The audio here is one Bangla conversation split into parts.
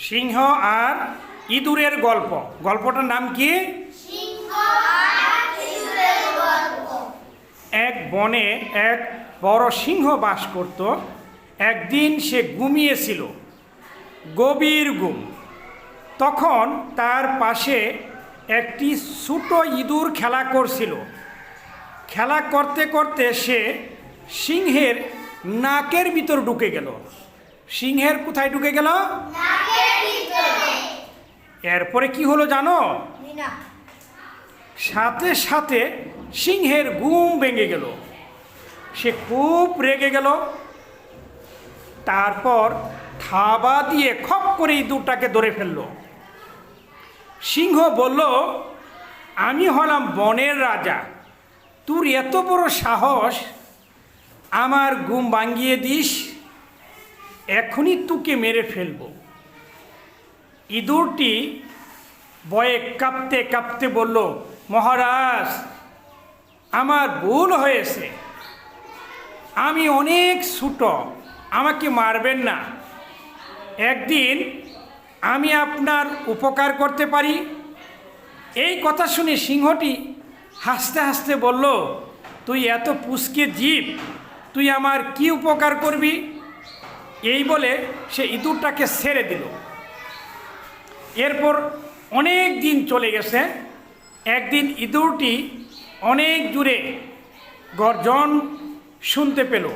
সিংহ আর ইঁদুরের গল্প। গল্পটার নাম কি? এক বনে এক বড় সিংহ বাস করত। একদিন সে ঘুমিয়েছিল। গভীর ঘুম। তখন তার পাশে একটি ছোট ইঁদুর খেলা করছিল। খেলা করতে করতে সে সিংহের নাকের ভিতর ঢুকে গেল। সিংহের কোথায় ঢুকে গেল? এরপরে কি হলো জানো? সাথে সাথে সিংহের ঘুম ভেঙে গেল। সে খুব রেগে গেল। তারপর থাবা দিয়ে খপ করে ইঁদুরটাকে ধরে ফেলল। সিংহ বলল আমি হলাম বনের রাজা। তোর এত বড় সাহস। আমার ঘুম ভাঙিয়ে দিস। এখনই তুকে মেরে ফেলব। ইঁদুরটি বয়ে কাঁপতে কাঁপতে বলল, মহারাজ, আমার ভুল হয়েছে। আমি অনেক ছোট, আমাকে মারবেন না। একদিন আমি আপনার উপকার করতে পারি? এই কথা শুনে সিংহটি হাসতে হাসতে বলল, তুই এত পুষ্কে জীব, তুই আমার কি উপকার করবি? এই বলে সে ইঁদুরটাকে ছেড়ে দিল। এরপর অনেক দিন চলে গেছে। একদিন ইঁদুরটি অনেক দূরে গর্জন শুনতে পেল।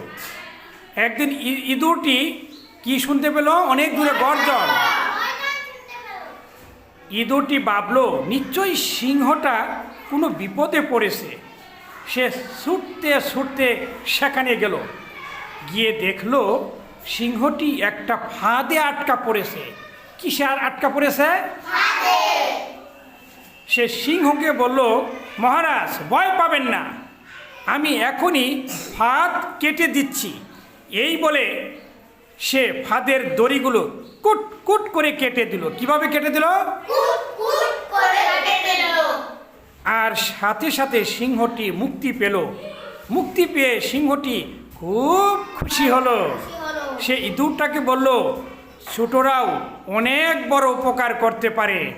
একদিন ইঁদুরটি কি শুনতে পেল? অনেক দূরে গর্জন। ইঁদুরটি ভাবল, নিশ্চয়ই সিংহটা কোনো বিপদে পড়েছে। সে ছুটতে ছুটতে সেখানে গেল। গিয়ে দেখল সিংহটি একটা ফাঁদে আটকা পড়েছে। কিসে আর আটকা পড়েছে? সে সিংহকে বলল মহারাজ ভয় পাবেন না। আমি এখনই ফাঁদ কেটে দিচ্ছি। এই বলে সে ফাঁদের দড়িগুলো কুট কুট করে কেটে দিল। কীভাবে কেটে দিল। আর সাথে সাথে সিংহটি মুক্তি পেল। মুক্তি পেয়ে সিংহটি খুব খুশি হলো। সে ইঁদুরটাকে বলল ছোটরাও অনেক বড় উপকার করতে পারে।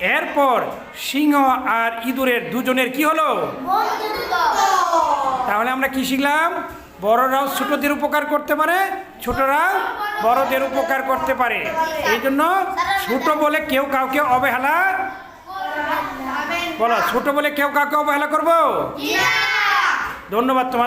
এরপর সিংহ আর ইঁদুরের দুজনের কি হলো? তাহলে আমরা কি শিখলাম? বড়রাও ছোটদের উপকার করতে পারে ছোটরাও বড়দের উপকার করতে পারে। এই জন্য ছোট বলে কেউ কাউকে অবহেলা বলো ছোট বলে কেউ কাউকে অবহেলা করব? ধন্যবাদ তোমার